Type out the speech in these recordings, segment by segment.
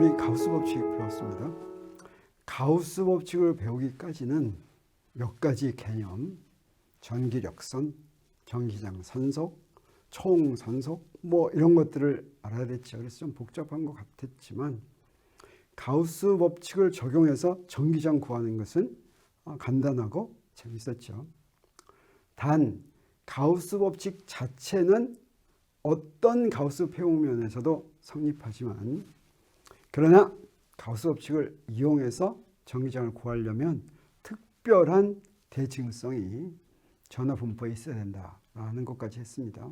우리 가우스 법칙 배웠습니다. 가우스 법칙을 배우기까지는 몇 가지 개념, 전기력선, 전기장 산속, 총 산속 뭐 이런 것들을 알아야 됐죠. 그래서 좀 복잡한 것 같았지만 가우스 법칙을 적용해서 전기장 구하는 것은 어, 간단하고 재밌었죠. 단 가우스 법칙 자체는 어떤 가우스 평면에서도 성립하지만 그러나 가우스 법칙을 이용해서 전기장을 구하려면 특별한 대칭성이 전화 분포에 있어야 된다라는 것까지 했습니다.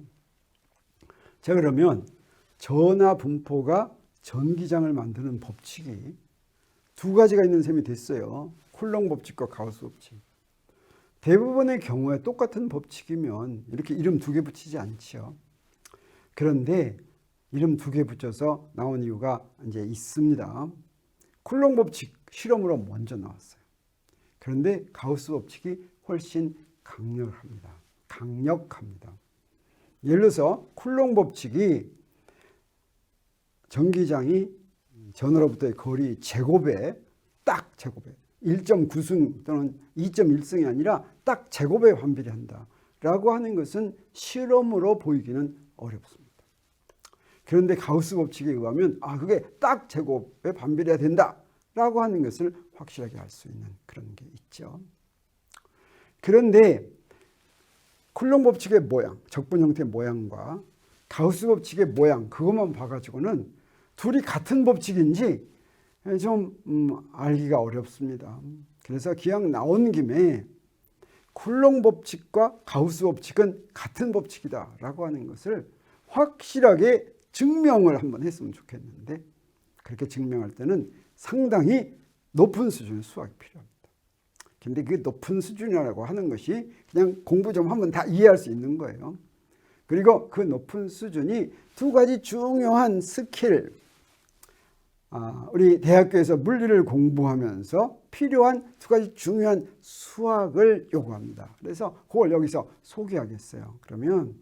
자 그러면 전화 분포가 전기장을 만드는 법칙이 두 가지가 있는 셈이 됐어요. 쿨롱 법칙과 가우스 법칙. 대부분의 경우에 똑같은 법칙이면 이렇게 이름 두 개 붙이지 않죠. 그런데 이름 두 개 붙여서 나온 이유가 이제 있습니다. 쿨롱 법칙 실험으로 먼저 나왔어요. 그런데 가우스 법칙이 훨씬 강력합니다. 강력합니다. 예를 들어서 쿨롱 법칙이 전기장이 전으로부터의 거리 제곱에 딱 제곱에 1.9승 또는 2.1승이 아니라 딱 제곱에 환비례 한다라고 하는 것은 실험으로 보이기는 어렵습니다. 그런데 가우스 법칙에 의하면 아 그게 딱 제곱에 반비례가 된다라고 하는 것을 확실하게 알 수 있는 그런 게 있죠. 그런데 쿨롱 법칙의 모양, 적분 형태의 모양과 가우스 법칙의 모양 그것만 봐가지고는 둘이 같은 법칙인지 좀 음, 알기가 어렵습니다. 그래서 기왕 나온 김에 쿨롱 법칙과 가우스 법칙은 같은 법칙이다라고 하는 것을 확실하게 증명을 한번 했으면 좋겠는데 그렇게 증명할 때는 상당히 높은 수준의 수학이 필요합니다. 근데 그 높은 수준이라고 하는 것이 그냥 공부 좀 하면 다 이해할 수 있는 거예요. 그리고 그 높은 수준이 두 가지 중요한 스킬, 아, 우리 대학교에서 물리를 공부하면서 필요한 두 가지 중요한 수학을 요구합니다. 그래서 그걸 여기서 소개하겠어요. 그러면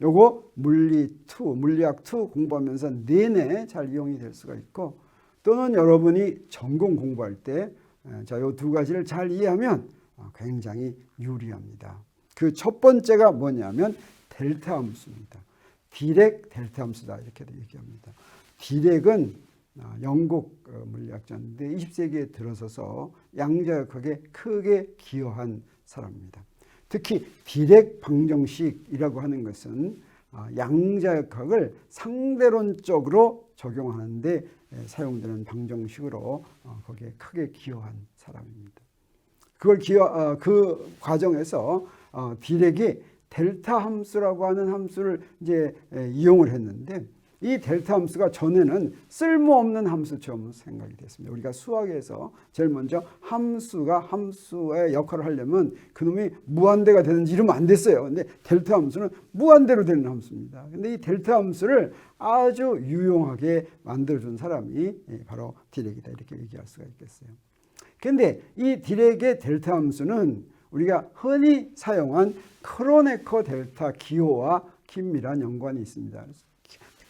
요거 물리 2, 물리학 2 공부하면서 내내 잘 이용이 될 수가 있고 또는 여러분이 전공 공부할 때 자, 요 두 가지를 잘 이해하면 어, 굉장히 유리합니다. 그 첫 번째가 뭐냐면 델타 함수입니다. 디렉 델타 함수다 이렇게 얘기합니다. 디렉은 아, 영국 어, 물리학자인데 20세기에 들어서서 양자역학에 크게 기여한 사람입니다. 특히 디렉 방정식이라고 하는 것은 아, 양자 역학을 상대론적으로 적용하는데 사용되는 방정식으로 어, 거기에 크게 기여한 사람입니다. 그걸 기여 어, 그 과정에서 디렉이 델타 함수라고 하는 함수를 이제 이용을 했는데 이 델타 함수가 전에는 쓸모없는 함수처럼 생각이 됐습니다. 우리가 수학에서 제일 먼저 함수가 함수의 역할을 하려면 그놈이 무한대가 되는지 이러면 안 됐어요. 근데 델타 함수는 무한대로 되는 함수입니다. 근데 이 델타 함수를 아주 유용하게 만들어준 사람이 바로 디렉이다 이렇게 얘기할 수가 있겠어요. 근데 이 디렉의 델타 함수는 우리가 흔히 사용한 크로네커 델타 기호와 긴밀한 연관이 있습니다.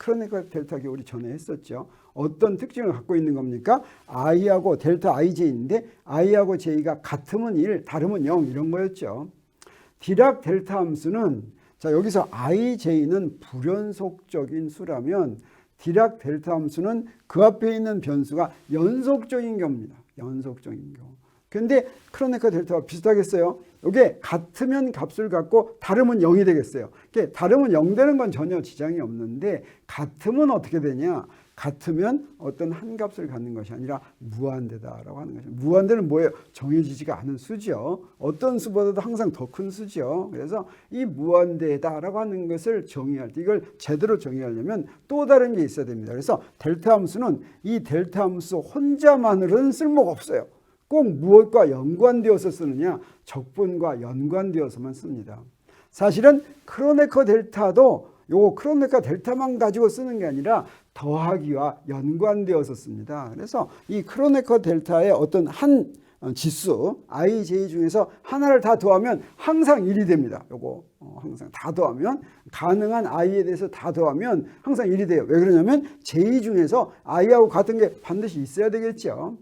크로네커 델타 기호 우리 전에 했었죠. 어떤 특징을 갖고 있는 겁니까? i하고 델타 ij인데 i하고 j가 같으면 1, 다르면 0 이런 거였죠. 디락 델타 함수는 자 여기서 ij는 불연속적인 수라면 디락 델타 함수는 그 앞에 있는 변수가 연속적인 경우입니다. 연속적인 경우. 근데 크로네커 델타와 비슷하겠어요. 이게 같으면 값을 갖고 다르면 0이 되겠어요. 이게 다르면 0 되는 건 전혀 지장이 없는데 같으면 어떻게 되냐? 같으면 어떤 한 값을 갖는 것이 아니라 무한대다라고 하는 거죠. 무한대는 뭐예요? 정해지지가 않은 수죠. 어떤 수보다도 항상 더 큰 수죠. 그래서 이 무한대다라고 하는 것을 정의할 때 이걸 제대로 정의하려면 또 다른 게 있어야 됩니다. 그래서 델타 함수는 이 델타 함수 혼자만으로는 쓸모가 없어요. 꼭 무엇과 연관되어서 쓰느냐? 적분과 연관되어서만 씁니다. 사실은 크로네커 델타도 요 크로네커 델타만 가지고 쓰는 게 아니라 더하기와 연관되어서 씁니다. 그래서 이 크로네커 델타의 어떤 한 어, 지수 i, j 중에서 하나를 다 더하면 항상 1이 됩니다. 요거 어, 항상 다 더하면 가능한 i에 대해서 다 더하면 항상 1이 돼요. 왜 그러냐면 j 중에서 i하고 같은 게 반드시 있어야 되겠죠.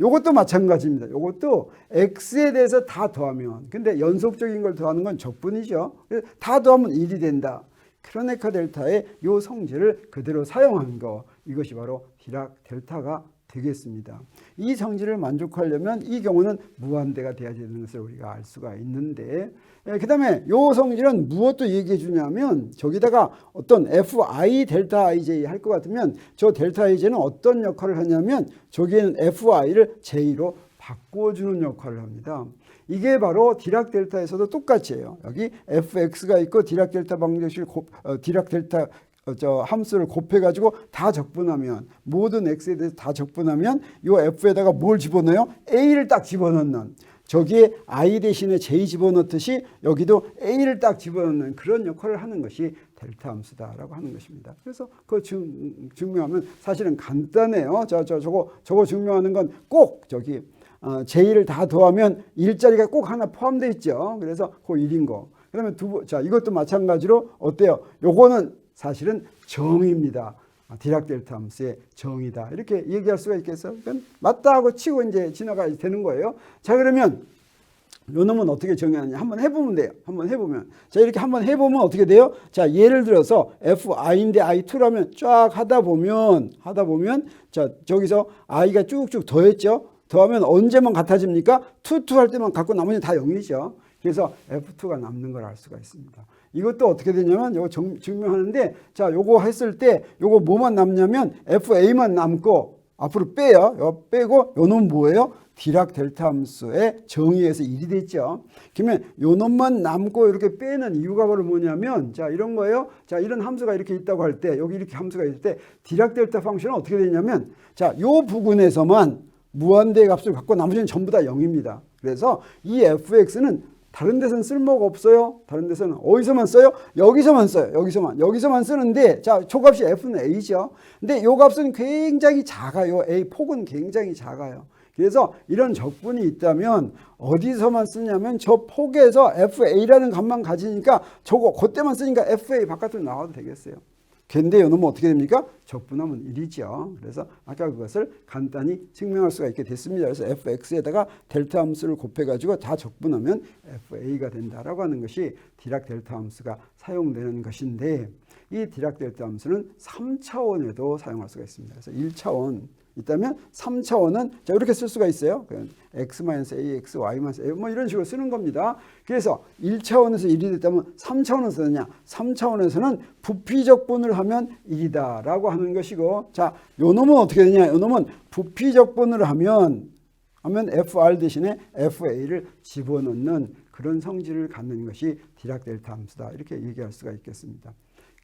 요것도 마찬가지입니다. 요것도 x에 대해서 다 더하면 근데 연속적인 걸 더하는 건 적분이죠. 다 더하면 1이 된다. 크로네카 델타의 요 성질을 그대로 사용한 거 이것이 바로 디락 델타가 되겠습니다. 이 성질을 만족하려면 이 경우는 무한대가 돼야 되는 것을 우리가 알 수가 있는데 그 다음에 요 성질은 무엇도 얘기해 주냐면 저기다가 어떤 fi 델타 ij 할 것 같으면 저 델타 ij는 어떤 역할을 하냐면 저기에는 fi를 j로 바꿔주는 역할을 합니다. 이게 바로 디락 델타에서도 똑같이 해요. 여기 fx가 있고 디락 델타 방정식을 곱, 어, 디락 델타 어, 저 함수를 곱해가지고 다 적분하면 모든 x에 대해서 다 적분하면 이 f에다가 뭘 집어넣어요? a를 딱 집어넣는 저기에 i 대신에 j 집어넣듯이 여기도 a를 딱 집어넣는 그런 역할을 하는 것이 델타 함수다라고 하는 것입니다. 그래서 그 증, 증명하면 사실은 간단해요. 저, 저, 저거, 저거 증명하는 건 꼭 저기 어, j,를 다 더하면 일자리가 꼭 하나 포함되어 있죠. 그래서 그 1인 거. 그 다음에 두, 번- 자, 이것도 마찬가지로 어때요? 요거는 사실은 정의입니다. 아, 디락 델타 함수의 정의다. 이렇게 얘기할 수가 있겠어요? 그러니까 맞다 하고 치고 이제 지나가야 되는 거예요. 자, 그러면 요 놈은 어떻게 정의하냐? 한번 해보면 돼요. 한번 해보면. 자, 이렇게 한번 해보면 어떻게 돼요? 자, 예를 들어서 fi인데 i2라면 쫙 하다 보면, 하다 보면, 자, 저기서 i가 쭉쭉 더했죠? 더하면 언제만 같아집니까? 2, 2 할 때만 갖고 나머지는 다 0이죠. 그래서 f2가 남는 걸 알 수가 있습니다. 이것도 어떻게 되냐면 요거 정- 증명하는데 자 요거 했을 때 요거 뭐만 남냐면 FA만 남고 앞으로 빼요. 요 빼고 요놈 뭐예요? 디락 델타 함수의 정의에서 1이 됐죠. 그러면 요 놈만 남고 이렇게 빼는 이유가 바로 뭐냐면 자 이런 거예요. 자 이런 함수가 이렇게 있다고 할 때 여기 이렇게 함수가 있을 때 디락 델타 펑션은 어떻게 되냐면 자요 부분에서만 무한대의 값을 갖고 나머지는 전부 다 0입니다. 그래서 이 fx는 다른 데서는 쓸모가 없어요. 다른 데서는 어디서만 써요? 여기서만 써요. 여기서만. 여기서만 쓰는데 자, 초값이 f는 a죠. 근데 요 값은 굉장히 작아요. a 폭은 굉장히 작아요. 그래서 이런 적분이 있다면 어디서만 쓰냐면 저 폭에서 fa라는 값만 가지니까 저거 그때만 쓰니까 fa 바깥으로 나와도 되겠어요. 근데 요놈은 어떻게 됩니까? 적분하면 1이죠. 그래서 아까 그것을 간단히 증명할 수가 있게 됐습니다. 그래서 fx에다가 델타 함수를 곱해가지고 다 적분하면 fa가 된다라고 하는 것이 디락 델타 함수가 사용되는 것인데 이 디락 델타 함수는 3차원에도 사용할 수가 있습니다. 그래서 1차원 있다면 3차원은 자 이렇게 쓸 수가 있어요. 그냥 x-ax, y-a 뭐 이런 식으로 쓰는 겁니다. 그래서 1차원에서 1이 됐다면 3차원에서 쓰느냐? 3차원에서는 부피적분을 하면 1이다 라고 하는 것이고 자, 요 놈은 어떻게 되냐? 요 놈은 부피적분을 하면 하면 fr 대신에 fa를 집어넣는 그런 성질을 갖는 것이 디락 델타 함수다. 이렇게 얘기할 수가 있겠습니다.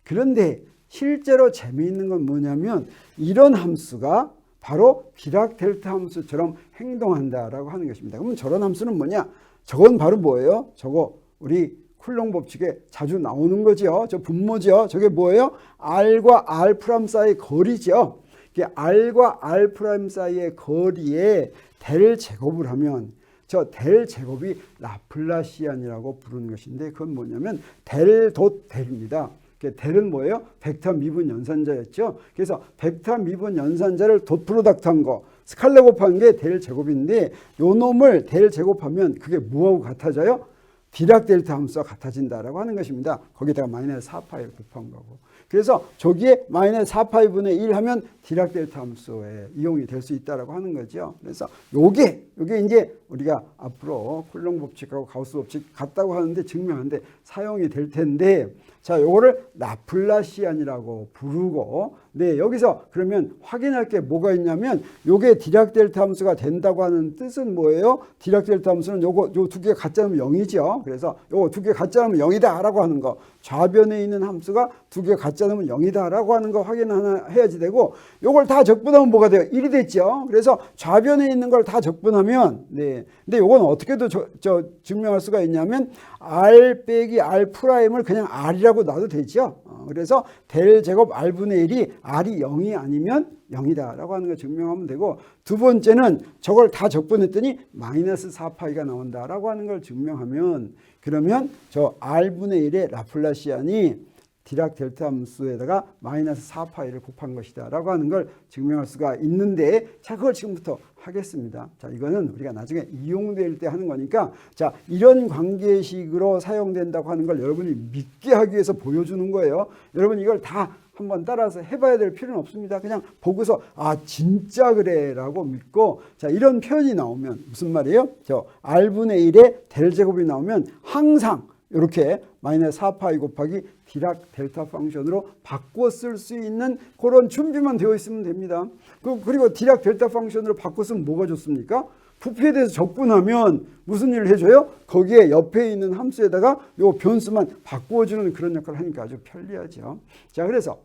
그런데 실제로 재미있는 건 뭐냐면 이런 함수가 바로 디락 델타 함수처럼 행동한다라고 하는 것입니다. 그러면 저런 함수는 뭐냐? 저건 바로 뭐예요? 저거 우리 쿨롱 법칙에 자주 나오는 거죠. 저 분모죠. 저게 뭐예요? r과 r 프람 사이의 거리죠. 이게 r과 r 프라임 사이의 거리에 델 제곱을 하면 저 델 제곱이 라플라시안이라고 부르는 것인데 그건 뭐냐면 델도 델입니다. 그 델은 뭐예요? 벡터 미분 연산자였죠. 그래서 벡터 미분 연산자를 덧 프로덕트한 거 스칼레 곱한 게 델 제곱인데 요 놈을 델 제곱하면 그게 뭐하고 같아져요? 디락 델타 함수와 같아진다라고 하는 것입니다. 거기다가 마이너스 4파이를 곱한 거고. 그래서 저기에 마이너스 4파이 분의 1 하면 디락 델타 함수에 이용이 될 수 있다라고 하는 거죠. 그래서 요게 요게 이제 우리가 앞으로 쿨롱 법칙하고 가우스 법칙 같다고 하는데 증명하는데 사용이 될 텐데 자, 요거를 라플라시안이라고 부르고 네, 여기서 그러면 확인할 게 뭐가 있냐면 요게 디락 델타 함수가 된다고 하는 뜻은 뭐예요? 디락 델타 함수는 요거 요두 같지 않으면 0이죠. 그래서 요거 두 같지 않으면 0이다라고 하는 거. 좌변에 있는 함수가 두 같지 않으면 0이다라고 하는 거 확인 하나 해야지 되고 요걸 다 적분하면 뭐가 돼요? 1이 됐죠. 그래서 좌변에 있는 걸 다 적분하면 네. 근데 요건 어떻게도 저, 저 증명할 수가 있냐면 r 빼기 r 프라임을 그냥 r이라고 놔도 되죠. 어, 그래서 델 제곱 R분의 1이 R이 0이 아니면 0이다라고 하는 걸 증명하면 되고 두 번째는 저걸 다 적분했더니 마이너스 4파이가 나온다라고 하는 걸 증명하면 그러면 저 R분의 1의 라플라시안이 디락 델타 함수에다가 마이너스 4파이를 곱한 것이다 라고 하는 걸 증명할 수가 있는데 자 그걸 지금부터 하겠습니다. 자 이거는 우리가 나중에 이용될 때 하는 거니까 자 이런 관계식으로 사용된다고 하는 걸 여러분이 믿게 하기 위해서 보여주는 거예요. 여러분 이걸 다 한번 따라서 해봐야 될 필요는 없습니다. 그냥 보고서 아 진짜 그래 라고 믿고 자 이런 표현이 나오면 무슨 말이에요? 저 r분의 1의 델 제곱이 나오면 항상 이렇게 마이너스 4파이 곱하기 디락 델타 펑션으로 바꿔 쓸 수 있는 그런 준비만 되어 있으면 됩니다. 그- 그리고 디락 델타 펑션으로 바꿔 쓰면 뭐가 좋습니까? 부피에 대해서 적분하면 무슨 일을 해줘요? 거기에 옆에 있는 함수에다가 요 변수만 바꾸어주는 그런 역할을 하니까 아주 편리하죠. 자, 그래서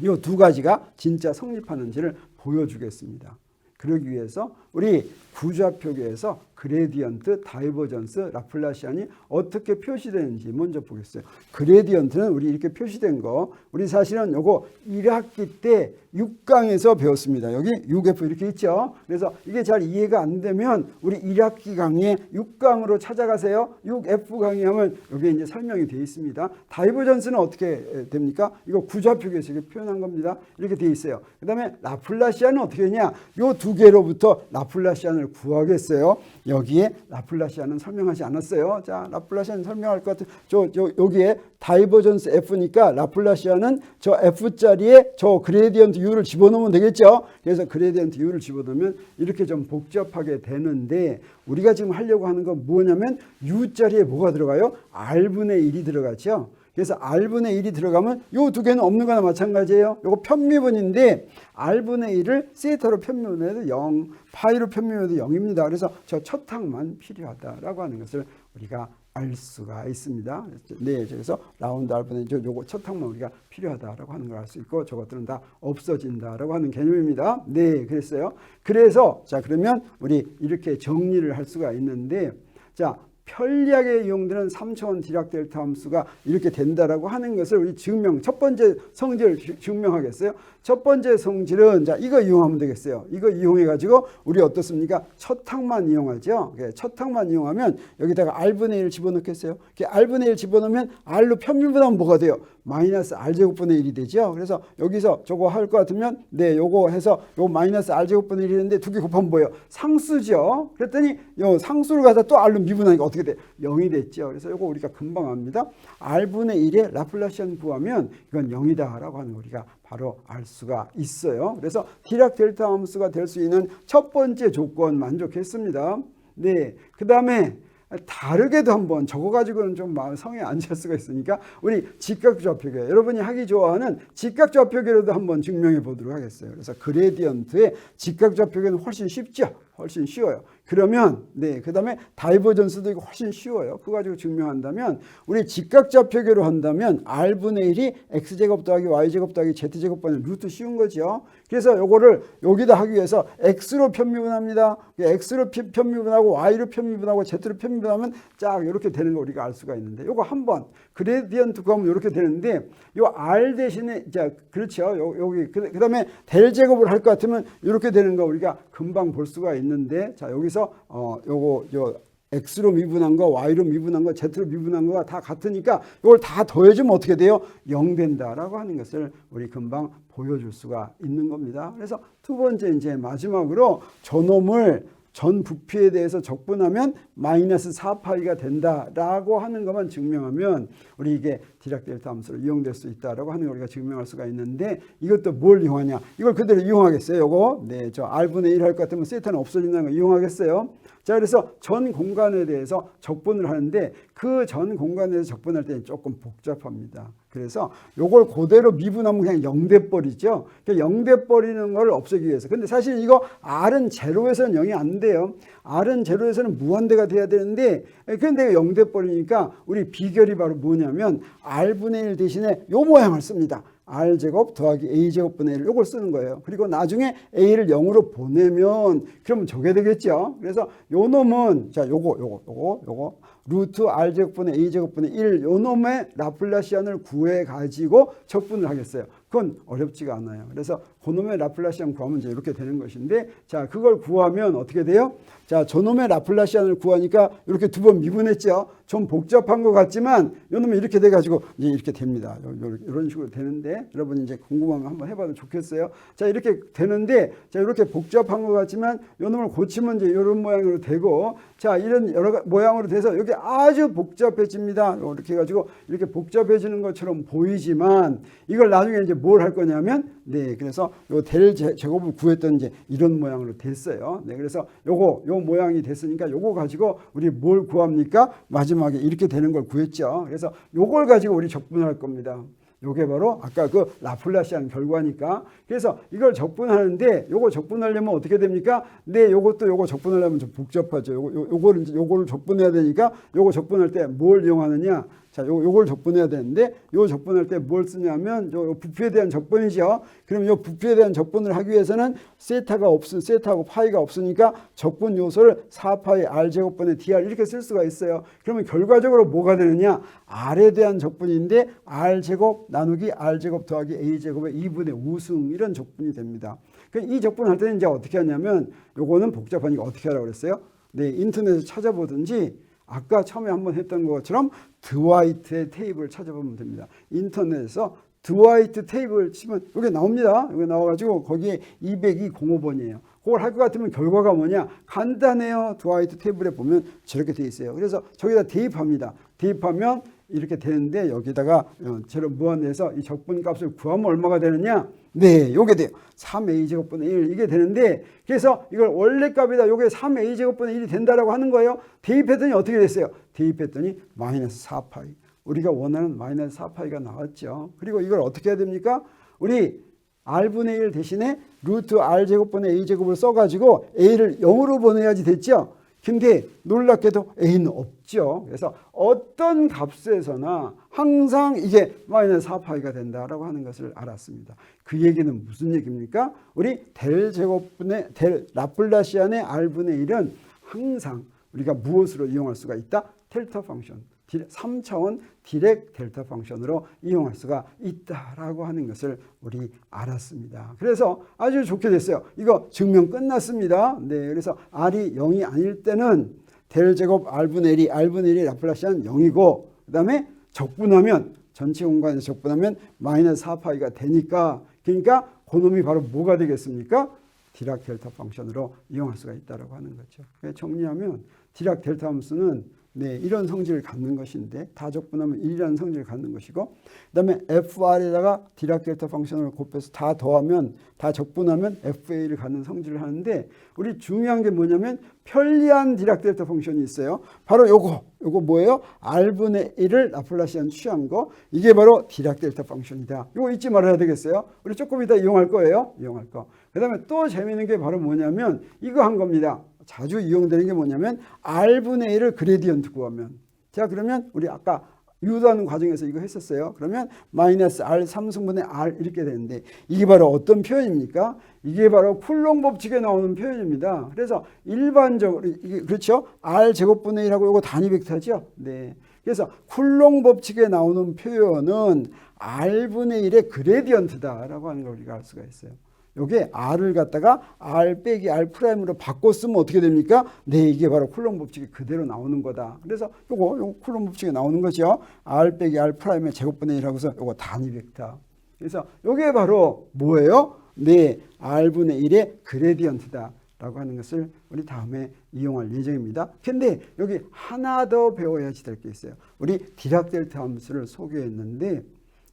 이두 가지가 진짜 성립하는지를 보여주겠습니다. 그러기 위해서 우리 구좌표계에서 그레디언트, 다이버전스, 라플라시안이 어떻게 표시되는지 먼저 보겠어요. 그레디언트는 우리 이렇게 표시된 거, 우리 사실은 요거 1학기 때 6강에서 배웠습니다. 여기 6F 이렇게 있죠. 그래서 이게 잘 이해가 안 되면 우리 1학기 강의 6강으로 찾아가세요. 6F 강의 하면 여기 이제 설명이 되어 있습니다. 다이버전스는 어떻게 됩니까? 이거 구좌표계에서 이렇게 표현한 겁니다. 이렇게 되어 있어요. 그 다음에 라플라시안은 어떻게 되냐? 요 두 개로부터 라플라시안을 구하겠어요. 여기에 라플라시안은 설명하지 않았어요. 자, 라플라시안 설명할 것 같은 저, 저 여기에 다이버전스 F니까 라플라시안은 저 F자리에 저 그레디언트 U를 집어넣으면 되겠죠. 그래서 그레디언트 U를 집어넣으면 이렇게 좀 복잡하게 되는데 우리가 지금 하려고 하는 건 뭐냐면 U자리에 뭐가 들어가요? R분의 1이 들어가죠. 그래서 R분의 1이 들어가면 요두 개는 없는 거나 마찬가지예요. 요거 편미분인데 R분의 1을 세타로 편미분해도 0, 파이로 편미분해도 0입니다. 그래서 저 첫 항만 필요하다라고 하는 것을 우리가 알 수가 있습니다. 네, 그래서 라운드 R분의 저 요거 첫 항만 우리가 필요하다라고 하는 걸 알 수 있고 저것들은 다 없어진다라고 하는 개념입니다. 네, 그랬어요. 그래서 자 그러면 우리 이렇게 정리를 할 수가 있는데 자 편리하게 이용되는 3차원 디락 델타 함수가 이렇게 된다라고 하는 것을 우리 증명 첫 번째 성질을 주- 증명하겠어요. 첫 번째 성질은 자 이거 이용하면 되겠어요. 이거 이용해 가지고 우리 어떻습니까? 첫 항만 이용하죠. 예, 첫 항만 이용하면 여기다가 r분의 1 집어넣겠어요. 이렇게 r분의 1 집어넣으면 r로 편미분하면 뭐가 돼요? 마이너스 r제곱분의 1이 되죠. 그래서 여기서 저거 할 것 같으면 네 요거 해서 요 마이너스 r제곱분의 1이는데 두 개 곱하면 뭐예요? 상수죠. 그랬더니 요 상수를 가서 또 r로 미분하니까 어떻게 돼? 0이 됐죠. 그래서 요거 우리가 금방 압니다. r분의 1의 라플라시안 구하면 이건 0이다 라고 하는 거 우리가 바로 알 수가 있어요. 그래서 디락 델타 함수가 될 수 있는 첫 번째 조건 만족했습니다. 네. 그 다음에 다르게도 한번 적어 가지고는 좀 마음 성에 안찰 수가 있으니까 우리 직각 좌표계 여러분이 하기 좋아하는 직각 좌표계로도 한번 증명해 보도록 하겠어요. 그래서 그레디언트의 직각 좌표계는 훨씬 쉽죠. 훨씬 쉬워요. 그러면 네 그다음에 다이버전스도 이거 훨씬 쉬워요. 그거 가지고 증명한다면 우리 직각좌표계로 한다면 r분의 1이 x제곱 더하기 y제곱 더하기 z제곱분의 루트 쉬운 거죠. 그래서 요거를 여기다 하기 위해서 x로 편미분합니다. x로 피- 편미분하고 y로 편미분하고 z로 편미분하면 쫙 이렇게 되는 거 우리가 알 수가 있는데 요거 한번 그레디언트 구하면 이렇게 되는데 요 r 대신에 자 그렇죠. 요, 여기 그, 그다음에 델 제곱을 할 것 같으면 이렇게 되는 거 우리가 금방 볼 수가 있는데 자 여기서 어 요거 요 x로 미분한 거, y로 미분한 거, z로 미분한 거가 다 같으니까 이걸 다 더해주면 어떻게 돼요? 0 된다라고 하는 것을 우리 금방 보여줄 수가 있는 겁니다. 그래서 두 번째 이제 마지막으로 저놈을 전 부피에 대해서 적분하면 마이너스 4파이가 된다라고 하는 것만 증명하면 우리 이게 디락 델타 함수로 이용될 수 있다라고 하는 걸 우리가 증명할 수가 있는데 이것도 뭘 이용하냐? 이걸 그대로 이용하겠어요. 요거 네, 저 r분의 1 할 것 같으면 세타는 없어진다는 걸 이용하겠어요. 자, 그래서 전 공간에 대해서 적분을 하는데 그 전 공간에 대해서 적분할 때는 조금 복잡합니다. 그래서 요걸 그대로 미분하면 그냥 0돼 버리죠. 0돼 버리는 걸 없애기 위해서. 근데 사실 이거 R은 제로에서는 0이 안 돼요. R은 제로에서는 무한대가 돼야 되는데 근데 0돼 버리니까 우리 비결이 바로 뭐냐면 R분의 1 대신에 요 모양을 씁니다. R제곱 더하기 a제곱 분의 1 요걸 쓰는 거예요. 그리고 나중에 a를 0으로 보내면 그러면 저게 되겠죠. 그래서 요 놈은 자 요거 요거 요거 요거 루트 r 제곱분의 a 제곱분의 1 요놈의 라플라시안을 구해 가지고 적분을 하겠어요. 그건 어렵지가 않아요. 그래서 그놈의 라플라시안 구하면 이제 이렇게 되는 것인데 자 그걸 구하면 어떻게 돼요? 자 저놈의 라플라시안을 구하니까 이렇게 두 번 미분했죠. 좀 복잡한 것 같지만 요놈이 이렇게 돼가지고 이제 이렇게 됩니다. 요- 요- 이런 식으로 되는데 여러분 이제 궁금하면 한번 해봐도 좋겠어요. 자 이렇게 되는데 자 이렇게 복잡한 것 같지만 요놈을 고치면 이제 이런 모양으로 되고 자 이런 여러 가- 모양으로 돼서 여기 아주 복잡해집니다. 이렇게 해가지고 이렇게 복잡해지는 것처럼 보이지만 이걸 나중에 이제 뭘 할 거냐면 네 그래서 요 델 제곱을 구했던 이제 이런 모양으로 됐어요. 네 그래서 요거 요 모양이 됐으니까 요거 가지고 우리 뭘 구합니까? 마지막에 이렇게 되는 걸 구했죠. 그래서 요걸 가지고 우리 적분할 겁니다. 요게 바로 아까 그 라플라시안 결과니까 그래서 이걸 적분하는데 요거 적분하려면 어떻게 됩니까? 네, 요것도 요거 적분하려면 좀 복잡하죠. 요거 요, 요거를 요거를 적분해야 되니까 요거 적분할 때 뭘 이용하느냐? 자, 요 요걸 적분해야 되는데 요 적분할 때 뭘 쓰냐면 요, 요 부피에 대한 적분이죠. 그럼 요 부피에 대한 적분을 하기 위해서는 세타가 없은 세타하고 파이가 없으니까 적분 요소를 4파이 r 제곱분의 dr 이렇게 쓸 수가 있어요. 그러면 결과적으로 뭐가 되느냐? r에 대한 적분인데 r 제곱 나누기 r 제곱 더하기 a 제곱의 2분의 우승 이런 적분이 됩니다. 그이 적분 할 때는 이제 어떻게 하냐면 요거는 복잡하니까 어떻게 하라고 그랬어요? 네, 인터넷에 찾아보든지 아까 처음에 한번 했던 것처럼 드와이트의 테이블 찾아보면 됩니다. 인터넷에서 드와이트 테이블 치면 여기 나옵니다. 여기 나와가지고 거기에 20205번이에요. 그걸 할 것 같으면 결과가 뭐냐? 간단해요. 드와이트 테이블에 보면 저렇게 돼 있어요. 그래서 저기다 대입합니다. 대입하면 이렇게 되는데 여기다가 어, 제로 무한해서 이 적분 값을 구하면 얼마가 되느냐? 네, 요게 돼요. 3a 제곱분의 1 이게 되는데 그래서 이걸 원래 값이다. 요게 3a 제곱분의 1이 된다라고 하는 거예요. 대입했더니 어떻게 됐어요? 대입했더니 마이너스 4파이. 우리가 원하는 마이너스 4파이가 나왔죠. 그리고 이걸 어떻게 해야 됩니까? 우리 r분의 1 대신에 루트 r 제곱분의 a 제곱을 써가지고 a를 0으로 보내야지 됐죠. 근데 놀랍게도 a는 없죠. 그래서 어떤 값에서나 항상 이게 마이너스 4파이가 된다라고 하는 것을 알았습니다. 그 얘기는 무슨 얘기입니까? 우리 델 제곱분의 델 라플라시안의 r분의 1은 항상 우리가 무엇으로 이용할 수가 있다? 델타 펑션. 3차원 디렉 델타 펑션으로 이용할 수가 있다라고 하는 것을 우리 알았습니다. 그래서 아주 좋게 됐어요. 이거 증명 끝났습니다. 네, 그래서 r이 0이 아닐 때는 델 제곱 r분의 1이 r분의 1이 라플라시안 0이고 그 다음에 적분하면 전체 공간에서 적분하면 마이너스 4파이가 되니까 그러니까 그놈이 바로 뭐가 되겠습니까? 디락 델타 펑션으로 이용할 수가 있다라고 하는 거죠. 그래서 정리하면 디락 델타 함수는 네, 이런 성질을 갖는 것인데 다 적분하면 1이라는 성질을 갖는 것이고 그다음에 FR에다가 디락 델타 펑션을 곱해서 다 더하면 다 적분하면 FA를 갖는 성질을 하는데 우리 중요한 게 뭐냐면 편리한 디락 델타 펑션이 있어요. 바로 요거 요거 뭐예요? R분의 1을 라플라시안 취한 거 이게 바로 디락 델타 펑션이다. 이거 잊지 말아야 되겠어요. 우리 조금 이따 이용할 거예요. 이용할 거. 그다음에 또 재미있는 게 바로 뭐냐면 이거 한 겁니다. 자주 이용되는 게 뭐냐면 r분의 1을 그레디언트 구하면 자 그러면 우리 아까 유도하는 과정에서 이거 했었어요. 그러면 마이너스 r 3승분의 r 이렇게 되는데 이게 바로 어떤 표현입니까? 이게 바로 쿨롱 법칙에 나오는 표현입니다. 그래서 일반적으로 이게 그렇죠? r 제곱분의 1하고 이거 단위 벡터죠. 네. 그래서 쿨롱 법칙에 나오는 표현은 r분의 1의 그레디언트다라고 하는 걸 우리가 알 수가 있어요. 요게 r을 갖다가 r 빼기 r 프라임으로 바꿔 쓰면 어떻게 됩니까? 네, 이게 바로 쿨롱 법칙이 그대로 나오는 거다. 그래서 요거 요거 쿨롱 법칙에 나오는 거죠. r 빼기 r 프라임의 제곱분의 1하고서 요거 단위 벡터. 그래서 요게 바로 뭐예요? 네, r분의 1의 그레디언트다. 라고 하는 것을 우리 다음에 이용할 예정입니다. 근데 여기 하나 더 배워야지 될 게 있어요. 우리 디락 델타 함수를 소개했는데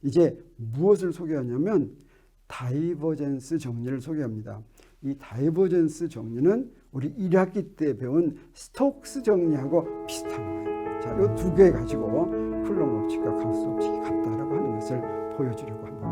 이제 무엇을 소개하냐면 다이버젠스 정리를 소개합니다. 이 다이버젠스 정리는 우리 1학기 때 배운 스톡스 정리하고 비슷한 거예요. 자, 이 두 개 가지고 쿨롱 법칙과 가우스 법칙이 같다라고 하는 것을 보여주려고 합니다.